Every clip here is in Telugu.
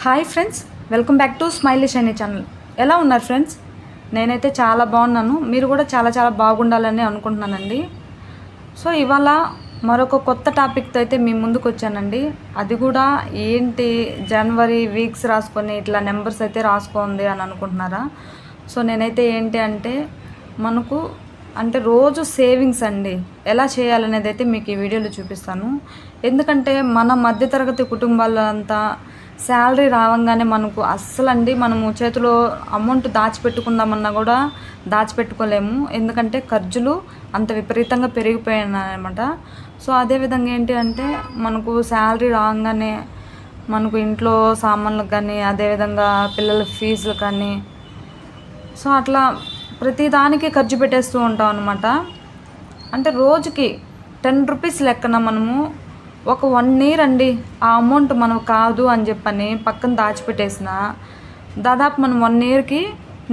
Hi friends welcome back to Smilish అనే ఛానల్ ఎలా ఉన్నారు ఫ్రెండ్స్ నేనైతే చాలా బాగున్నాను. మీరు కూడా చాలా చాలా బాగుండాలని అనుకుంటున్నానండి. సో ఇవాళ మరొక కొత్త టాపిక్తో అయితే మీ ముందుకు వచ్చానండి. అది కూడా ఏంటి జనవరి వీక్స్ రాసుకొని ఇట్లా నెంబర్స్ అయితే రాసుకోండి అని అనుకుంటున్నారా? సో నేనైతే ఏంటి అంటే మనకు అంటే రోజు సేవింగ్స్ అండి. ఎలా చేయాలనేది అయితే మీకు ఈ వీడియోలో చూపిస్తాను. ఎందుకంటే మన మధ్యతరగతి కుటుంబాలంతా శాలరీ రావంగానే మనకు అస్సలు అండి మనము చేతిలో అమౌంట్ దాచిపెట్టుకుందామన్నా కూడా దాచిపెట్టుకోలేము. ఎందుకంటే ఖర్చులు అంత విపరీతంగా పెరిగిపోయాయన్నమాట సో అదేవిధంగా ఏంటి అంటే మనకు శాలరీ రాగానే మనకు ఇంట్లో సామాన్లకు కానీ అదేవిధంగా పిల్లల ఫీజులు కానీ సో అట్లా ప్రతి దానికి ఖర్చు పెట్టేస్తూ ఉంటాం అనమాట అంటే రోజుకి టెన్ రూపీస్ లెక్కన మనము ఒక వన్ ఇయర్ అండి. ఆ అమౌంట్ మనం కాదు అని చెప్పని పక్కన దాచిపెట్టేసిన. దాదాపు మనం వన్ ఇయర్కి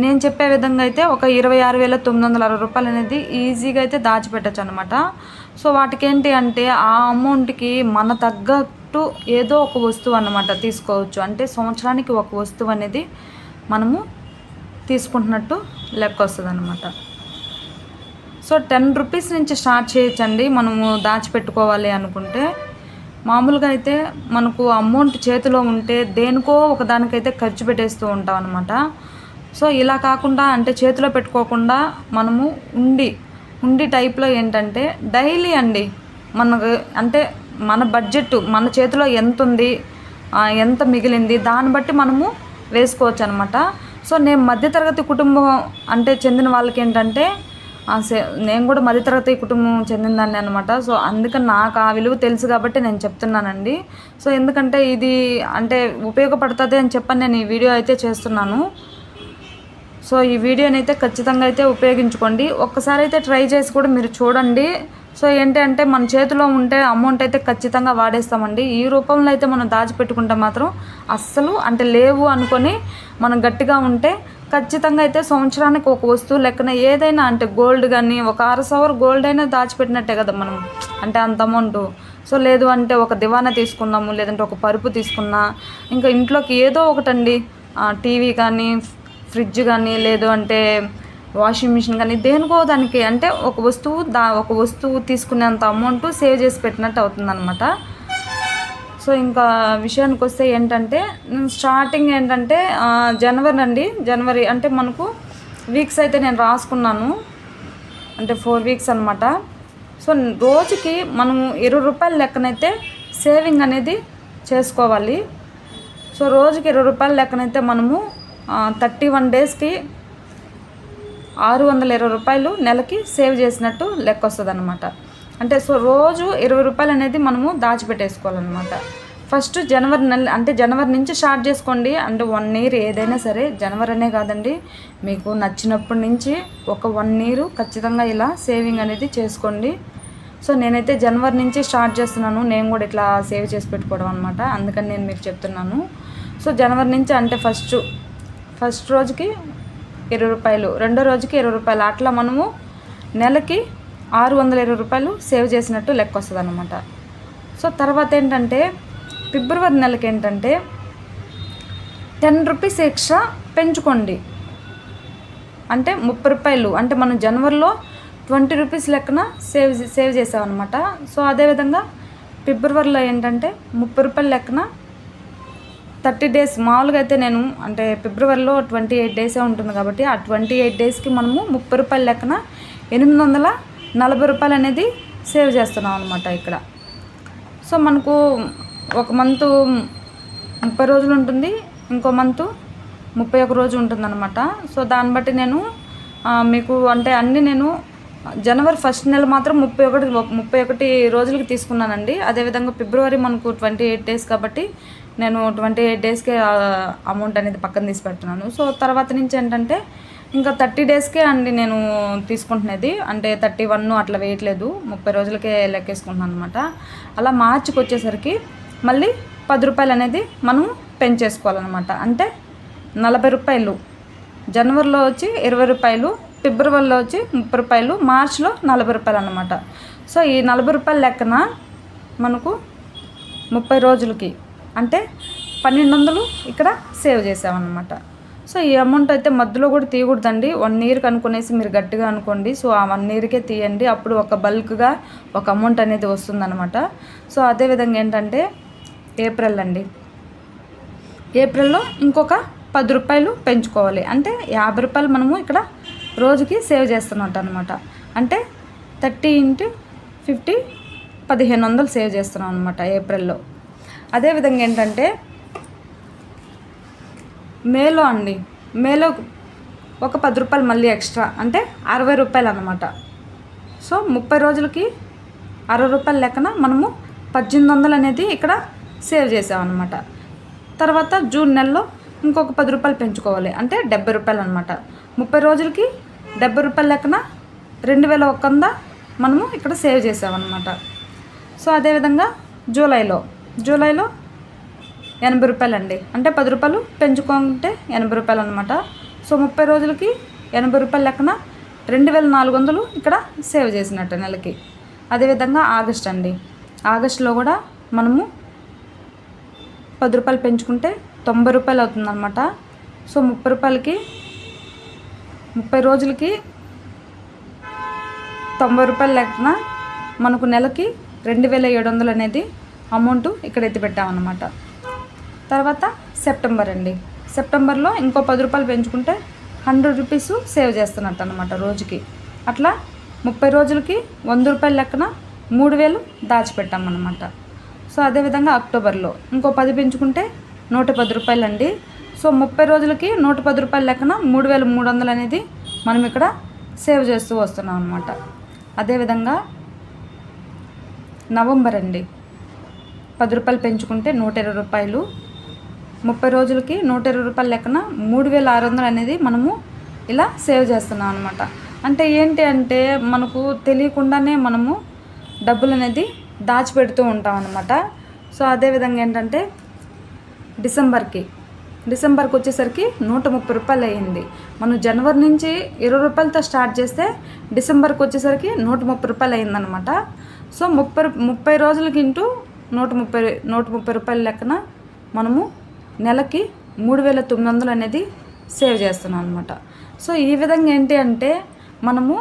నేను చెప్పే విధంగా అయితే ఒక ఇరవై ఆరు వేల తొమ్మిది వందల అరవై రూపాయలు అనేది ఈజీగా అయితే దాచిపెట్టచ్చు అనమాట సో వాటికి ఏంటి అంటే ఆ అమౌంట్కి మన తగ్గట్టు ఏదో ఒక వస్తువు అన్నమాట తీసుకోవచ్చు. అంటే సంవత్సరానికి ఒక వస్తువు అనేది మనము తీసుకుంటున్నట్టు లెక్క వస్తుంది అనమాట సో టెన్ రూపీస్ నుంచి స్టార్ట్ చేయొచ్చండి. మనము దాచిపెట్టుకోవాలి అనుకుంటే మామూలుగా అయితే మనకు అమౌంట్ చేతిలో ఉంటే దేనికో ఒకదానికైతే ఖర్చు పెట్టేస్తూ ఉంటాం అనమాట సో ఇలా కాకుండా అంటే చేతిలో పెట్టుకోకుండా మనము ఉండి ఉండి టైప్లో ఏంటంటే డైలీ అండి మనకు అంటే మన బడ్జెట్ మన చేతిలో ఎంత ఉంది ఎంత మిగిలింది దాన్ని బట్టి మనము వేసుకోవచ్చు అనమాట సో నేను మధ్యతరగతి కుటుంబం అంటే చెందిన వాళ్ళకి ఏంటంటే నేను కూడా మధ్యతరగతి కుటుంబం చెందిందాన్ని అనమాట సో అందుకని నాకు ఆ విలువ తెలుసు కాబట్టి నేను చెప్తున్నానండి. సో ఎందుకంటే ఇది అంటే ఉపయోగపడుతుంది అని చెప్పని నేను ఈ వీడియో అయితే చేస్తున్నాను. సో ఈ వీడియోని అయితే ఖచ్చితంగా అయితే ఉపయోగించుకోండి. ఒక్కసారి అయితే ట్రై చేసి కూడా మీరు చూడండి. సో ఏంటి అంటే మన చేతిలో ఉంటే అమౌంట్ అయితే ఖచ్చితంగా వాడేస్తామండి. ఈ రూపంలో అయితే మనం దాచిపెట్టుకుంటే మాత్రం అస్సలు అంటే లేవు అనుకొని మనం గట్టిగా ఉంటే ఖచ్చితంగా అయితే సంవత్సరానికి ఒక వస్తువు లెక్కన ఏదైనా అంటే గోల్డ్ కానీ ఒక అర సవర్ గోల్డ్ అయినా దాచిపెట్టినట్టే కదా మనం. అంటే అంత అమౌంట్. సో లేదు అంటే ఒక దివానా తీసుకున్నాము లేదంటే ఒక పరుపు తీసుకున్నా. ఇంకా ఇంట్లోకి ఏదో ఒకటండి. టీవీ కానీ ఫ్రిడ్జ్ కానీ లేదు అంటే వాషింగ్ మిషన్ కానీ దేనికో దానికి. అంటే ఒక వస్తువు దా ఒక వస్తువు తీసుకునేంత అమౌంట్ సేవ్ చేసి పెట్టినట్టు అవుతుందన్నమాట. సో ఇంకా విషయానికి వస్తే ఏంటంటే స్టార్టింగ్ ఏంటంటే జనవరి అండి జనవరి అంటే మనకు వీక్స్ అయితే నేను రాసుకున్నాను. అంటే ఫోర్ వీక్స్ అనమాట సో రోజుకి మనము ఇరవై రూపాయల లెక్కనైతే సేవింగ్ అనేది చేసుకోవాలి. సో రోజుకి ఇరవై రూపాయల లెక్కనైతే మనము థర్టీ వన్ డేస్కి ఆరు వందల ఇరవై రూపాయలు నెలకి సేవ్ చేసినట్టు లెక్క వస్తుంది అనమాట అంటే సో రోజు ఇరవై రూపాయలు అనేది మనము దాచిపెట్టేసుకోవాలన్నమాట. ఫస్ట్ జనవరి నెల అంటే జనవరి నుంచి స్టార్ట్ చేసుకోండి. అంటే వన్ ఇయర్ ఏదైనా సరే జనవరి అనే కాదండి మీకు నచ్చినప్పటి నుంచి ఒక వన్ ఇయర్ ఖచ్చితంగా ఇలా సేవింగ్ అనేది చేసుకోండి. సో నేనైతే జనవరి నుంచి స్టార్ట్ చేస్తున్నాను. నేను కూడా ఇట్లా సేవ్ చేసి పెట్టుకోవడం అనమాట అందుకని నేను మీకు చెప్తున్నాను. సో జనవరి నుంచి అంటే ఫస్ట్ ఫస్ట్ రోజుకి ఇరవై రూపాయలు రెండో రోజుకి ఇరవై రూపాయలు. అట్లా మనము నెలకి ఆరు వందల ఇరవై రూపాయలు సేవ్ చేసినట్టు లెక్క వస్తుంది అనమాట సో తర్వాత ఏంటంటే ఫిబ్రవరి నెలకి ఏంటంటే టెన్ రూపీస్ ఎక్స్ట్రా పెంచుకోండి. అంటే ముప్పై రూపాయలు అంటే మనం జనవరిలో ట్వంటీ రూపీస్ లెక్కన సేవ్ సేవ్ చేసామన్నమాట. సో అదేవిధంగా ఫిబ్రవరిలో ఏంటంటే ముప్పై రూపాయల లెక్కన థర్టీ డేస్ మామూలుగా అయితే నేను అంటే ఫిబ్రవరిలో ట్వంటీ ఎయిట్ డేసే ఉంటుంది కాబట్టి ఆ ట్వంటీ ఎయిట్ డేస్కి మనము ముప్పై రూపాయల లెక్కన ఎనిమిది వందల నలభై రూపాయలు అనేది సేవ్ చేస్తున్నాం అనమాట ఇక్కడ. సో మనకు ఒక మంత్ ముప్పై రోజులు ఉంటుంది ఇంకో మంత్ ముప్పై ఒక రోజు ఉంటుందన్నమాట సో దాన్ని బట్టి నేను మీకు అంటే అన్నీ నేను జనవరి ఫస్ట్ నెల మాత్రం ముప్పై ఒకటి ముప్పై ఒకటి రోజులకి తీసుకున్నానండి. అదేవిధంగా ఫిబ్రవరి మనకు ట్వంటీ ఎయిట్ డేస్ కాబట్టి నేను ట్వంటీ ఎయిట్ డేస్కే అమౌంట్ అనేది పక్కన తీసి పెడుతున్నాను. సో తర్వాత నుంచి ఏంటంటే ఇంకా థర్టీ డేస్కే అండి నేను తీసుకుంటున్నది. అంటే థర్టీ వన్ అట్లా వేయట్లేదు. ముప్పై రోజులకే లెక్కేసుకుంటున్నాను అనమాట అలా మార్చికి వచ్చేసరికి మళ్ళీ పది రూపాయలు అనేది మనం పెంచేసుకోవాలన్నమాట. అంటే నలభై రూపాయలు. జనవరిలో వచ్చి ఇరవై రూపాయలు. ఫిబ్రవరిలో వచ్చి ముప్పై రూపాయలు. మార్చిలో నలభై రూపాయలు అనమాట సో ఈ నలభై రూపాయల లెక్కన మనకు ముప్పై రోజులకి అంటే పన్నెండు వందలు ఇక్కడ సేవ్ చేసామన్నమాట. సో ఈ అమౌంట్ అయితే మధ్యలో కూడా తీయకూడదండి. వన్ ఇయర్కి అనుకునేసి మీరు గట్టిగా అనుకోండి. సో ఆ వన్ ఇయర్కే తీయండి. అప్పుడు ఒక బల్క్గా ఒక అమౌంట్ అనేది వస్తుందన్నమాట. సో అదేవిధంగా ఏంటంటే ఏప్రిల్ అండి. ఏప్రిల్లో ఇంకొక పది రూపాయలు పెంచుకోవాలి. అంటే యాభై రూపాయలు మనము ఇక్కడ రోజుకి సేవ్ చేస్తున్నట్టు అనమాట అంటే థర్టీ ఇంటూ ఫిఫ్టీ పదిహేను వందలు సేవ్ చేస్తున్నాం అనమాట ఏప్రిల్లో అదేవిధంగా ఏంటంటే మేలో అండి. మేలో ఒక పది రూపాయలు మళ్ళీ ఎక్స్ట్రా. అంటే అరవై రూపాయలు అనమాట సో ముప్పై రోజులకి అరవై రూపాయల లెక్కన మనము పద్దెనిమిది వందలు అనేది ఇక్కడ సేవ్ చేసామన్నమాట. తర్వాత జూన్ నెలలో ఇంకొక పది రూపాయలు పెంచుకోవాలి. అంటే డెబ్బై రూపాయలు అనమాట ముప్పై రోజులకి డెబ్బై రూపాయల లెక్కన రెండు వేల ఒక వంద మనము ఇక్కడ సేవ్ చేసామన్నమాట. సో అదేవిధంగా జూలైలో జూలైలో ఎనభై రూపాయలు అండి అంటే పది రూపాయలు పెంచుకుంటే ఎనభై రూపాయలు అనమాట సో ముప్పై రోజులకి ఎనభై రూపాయల లెక్కన రెండు వేల నాలుగు వందలు ఇక్కడ సేవ్ చేసినట్టు నెలకి. అదేవిధంగా ఆగస్ట్ అండి. ఆగస్టులో కూడా మనము పది రూపాయలు పెంచుకుంటే తొంభై రూపాయలు అవుతుందన్నమాట సో ముప్పై రూపాయలకి ముప్పై రోజులకి తొంభై రూపాయల లెక్కన మనకు నెలకి రెండు వేల ఏడు వందలు అనేది అమౌంట్ ఇక్కడ ఎత్తిపెట్టామన్నమాట తర్వాత సెప్టెంబర్ అండి. సెప్టెంబర్లో ఇంకో పది రూపాయలు పెంచుకుంటే హండ్రెడ్ రూపీస్ సేవ్ చేస్తున్నట్టు అనమాట రోజుకి. అట్లా ముప్పై రోజులకి వంద రూపాయల లెక్కన మూడు వేలు దాచిపెట్టామన్నమాట. సో అదేవిధంగా అక్టోబర్లో ఇంకో పది పెంచుకుంటే నూట పది రూపాయలు అండి సో ముప్పై రోజులకి నూట పది రూపాయల లెక్కన మూడు వేల మూడు వందలు అనేది మనం ఇక్కడ సేవ్ చేస్తూ వస్తున్నాం అనమాట అదేవిధంగా నవంబర్ అండి. పది రూపాయలు పెంచుకుంటే నూట ఇరవై రూపాయలు ముప్పై రోజులకి నూట ఇరవై రూపాయల లెక్కన మూడు వేల ఆరు వందలు అనేది మనము ఇలా సేవ్ చేస్తున్నాం అనమాట అంటే ఏంటి అంటే మనకు తెలియకుండానే మనము డబ్బులు అనేది దాచిపెడుతూ ఉంటాం అనమాట సో అదేవిధంగా ఏంటంటే డిసెంబర్కి డిసెంబర్కి వచ్చేసరికి నూట ముప్పై రూపాయలు అయ్యింది మనం జనవరి నుంచి ఇరవై రూపాయలతో స్టార్ట్ చేస్తే డిసెంబర్కి వచ్చేసరికి నూట ముప్పై రూపాయలు అయిందనమాట సో ముప్పై ముప్పై రోజులకి ఇంటూ నూట ముప్పై నూట ముప్పై రూపాయల లెక్కన మనము నెలకి మూడు వేల తొమ్మిది వందలు అనేది సేవ్ చేస్తున్నాం అనమాట సో ఈ విధంగా ఏంటి అంటే మనము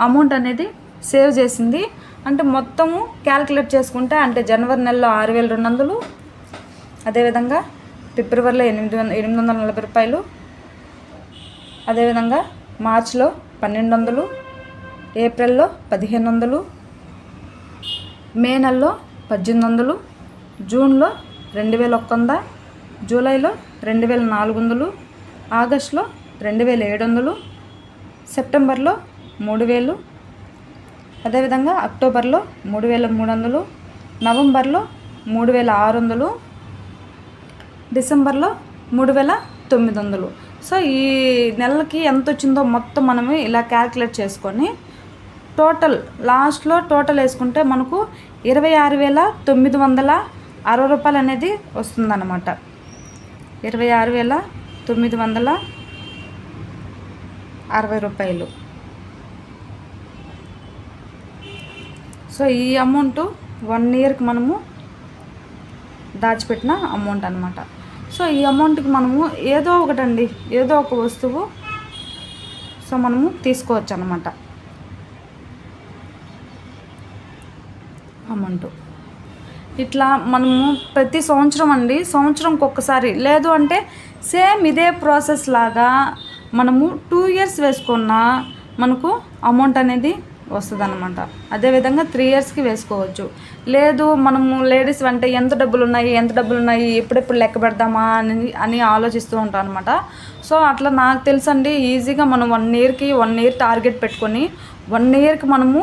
అమౌంట్ అనేది సేవ్ చేసింది. అంటే మొత్తము క్యాల్కులేట్ చేసుకుంటే అంటే జనవరి నెలలో ఆరు వేల రెండు వందలు అదేవిధంగా ఫిబ్రవరిలో ఎనిమిది వంద ఎనిమిది వందల నలభై రూపాయలు అదేవిధంగా మార్చిలో పన్నెండు వందలు ఏప్రిల్లో పదిహేను వందలు మే నెలలో పద్దెనిమిది వందలు జూన్లో రెండు వేల ఒక్క వంద జూలైలో రెండు వేల నాలుగు వందలు ఆగస్టులో రెండు వేల ఏడు వందలు సెప్టెంబర్లో మూడు వేలు అదేవిధంగా అక్టోబర్లో మూడు వేల మూడు వందలు నవంబర్లో మూడు వేల ఆరు వందలు డిసెంబర్లో మూడు వేల తొమ్మిది వందలు సో ఈ నెలకి ఎంత వచ్చిందో మొత్తం మనము ఇలా క్యాల్కులేట్ చేసుకొని టోటల్ లాస్ట్లో టోటల్ వేసుకుంటే మనకు ఇరవై ఆరు వేల తొమ్మిది వందల అరవై రూపాయలు అనేది వస్తుందన్నమాట. ఇరవై ఆరు వేల తొమ్మిది వందల అరవై రూపాయలు. సో ఈ అమౌంట్ వన్ ఇయర్కి మనము దాచిపెట్టిన అమౌంట్ అనమాట సో ఈ అమౌంట్కి మనము ఏదో ఒకటండి ఏదో ఒక వస్తువు సో మనము తీసుకోవచ్చు అనమాట అమౌంట్. ఇట్లా మనము ప్రతి సంవత్సరం అండి సంవత్సరంకి ఒక్కసారి. లేదు అంటే సేమ్ ఇదే ప్రాసెస్ లాగా మనము టూ ఇయర్స్ వేసుకున్న మనకు అమౌంట్ అనేది వస్తుంది అనమాట అదేవిధంగా త్రీ ఇయర్స్కి వేసుకోవచ్చు. లేదు మనము లేడీస్ అంటే ఎంత డబ్బులు ఉన్నాయి ఎంత డబ్బులు ఉన్నాయి ఎప్పుడెప్పుడు లెక్క పెడదామా అని అని ఆలోచిస్తూ ఉంటాం అనమాట సో అట్లా నాకు తెలుసండి ఈజీగా మనం వన్ ఇయర్కి వన్ ఇయర్ టార్గెట్ పెట్టుకొని వన్ ఇయర్కి మనము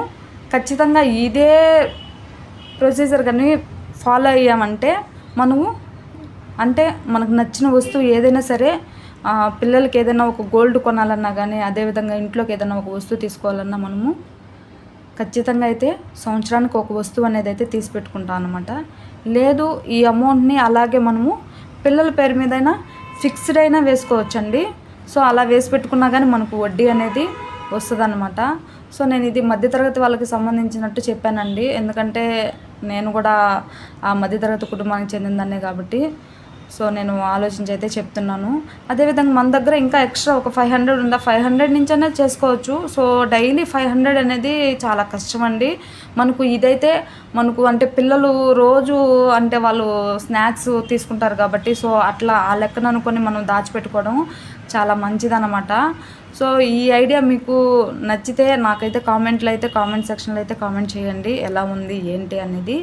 ఖచ్చితంగా ఇదే ప్రొసీజర్ కానీ ఫాలో అయ్యామంటే మనము అంటే మనకు నచ్చిన వస్తువు ఏదైనా సరే పిల్లలకి ఏదైనా ఒక గోల్డ్ కొనాలన్నా కానీ అదేవిధంగా ఇంట్లోకి ఏదైనా ఒక వస్తువు తీసుకోవాలన్నా మనము ఖచ్చితంగా అయితే సంవత్సరానికి ఒక వస్తువు అనేది అయితే తీసి పెట్టుకుంటాం అనమాట లేదు ఈ అమౌంట్ని అలాగే మనము పిల్లల పేరు మీదైనా ఫిక్స్డ్ అయినా వేసుకోవచ్చండి. సో అలా వేసి పెట్టుకున్నా కానీ మనకు వడ్డీ అనేది వస్తుంది సో నేను ఇది మధ్యతరగతి వాళ్ళకి సంబంధించినట్టు చెప్పానండి. ఎందుకంటే నేను కూడా ఆ మధ్యతరగతి కుటుంబానికి చెందిందనే కాబట్టి సో నేను ఆలోచించి అయితే చెప్తున్నాను. అదేవిధంగా మన దగ్గర ఇంకా ఎక్స్ట్రా ఒక ఫైవ్ హండ్రెడ్ ఉందా? ఫైవ్ హండ్రెడ్ నుంచి అనేది చేసుకోవచ్చు. సో డైలీ ఫైవ్ హండ్రెడ్ అనేది చాలా కష్టం అండి మనకు ఇదైతే మనకు అంటే పిల్లలు రోజు అంటే వాళ్ళు స్నాక్స్ తీసుకుంటారు కాబట్టి సో అట్లా ఆ లెక్కన అనుకొని మనం దాచిపెట్టుకోవడం చాలా మంచిదన్నమాట. సో ఈ ఐడియా మీకు నచ్చితే నాకైతే కామెంట్లో అయితే కామెంట్ సెక్షన్లో అయితే కామెంట్ చేయండి. ఎలా ఉంది ఏంటి అనేది.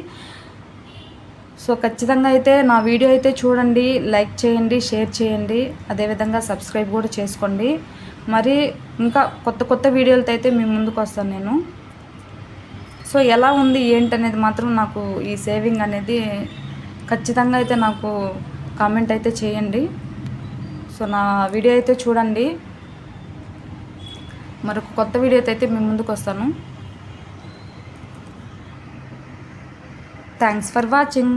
సో ఖచ్చితంగా అయితే నా వీడియో అయితే చూడండి లైక్ చేయండి షేర్ చేయండి. అదేవిధంగా సబ్స్క్రైబ్ కూడా చేసుకోండి. మరి ఇంకా కొత్త కొత్త వీడియోలతో అయితే మీ ముందుకు వస్తాను నేను. సో ఎలా ఉంది ఏంటి అనేది మాత్రం నాకు ఈ సేవింగ్ అనేది ఖచ్చితంగా అయితే నాకు కామెంట్ అయితే చేయండి. సో నా వీడియో అయితే చూడండి. మరొక కొత్త వీడియోతో అయితే మీ ముందుకు వస్తాను. Thanks for watching